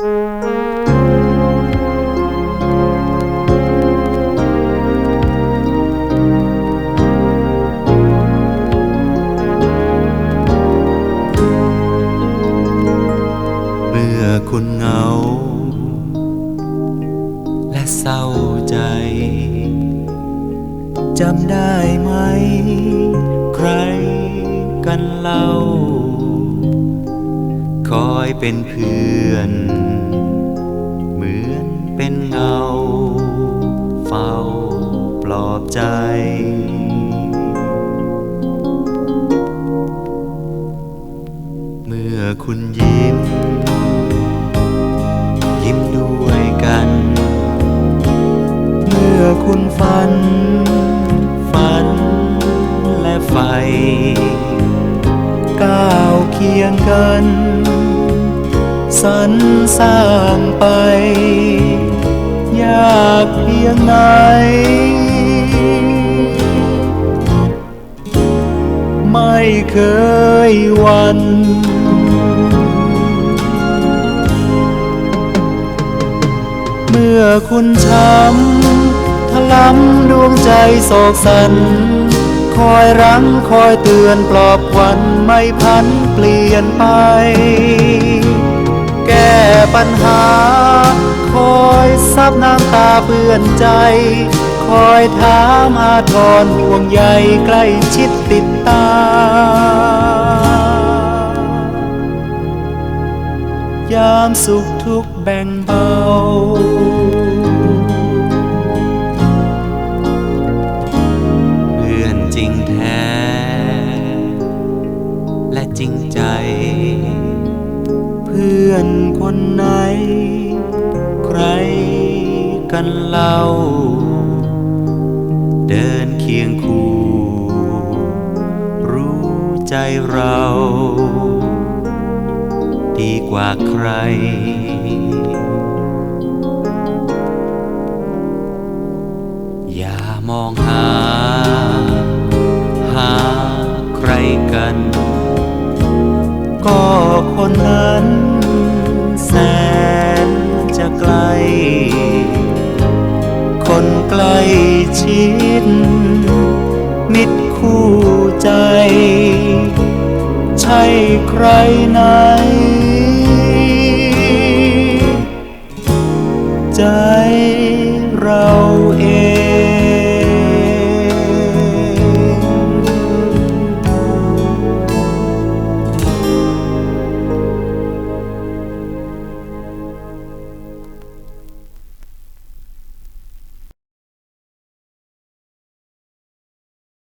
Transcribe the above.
เมื่อคุณเหงา และเศร้าใจจำได้ไหม ใครกันเล่า คอยเป็นเพื่อน เหมือนเป็นเงา เฝ้าปลอบใจ เมื่อคุณยิ้ม ยิ้มด้วยกัน เมื่อคุณฝัน ฝันและไฟก้าวเคียงกัน สรรสร้างไป ยากเพียงไหน ไม่เคยวันเมื่อคุณช้ำทะล้ำดวงใจโศกสัน คอยรั้งคอยเตือนปลอบวัญไม่พันเปลี่ยนไป ปัญหา คอยซับน้ำตาเปื้อนใจ คอยถามอาทรห่วงใยใกล้ชิดติดตา ยามสุขทุกแบ่งเบาเพื่อนจริงแท้ และจริงใจ พื่อนคนไหน ใครกันเล่า เดินเคียงคู่ รู้ใจเรา ดีกว่าใคร อย่ามองหา หาใครกัน ก็คนนั้น ชิดมิตรคู่ใจ ใช่ใครนั้น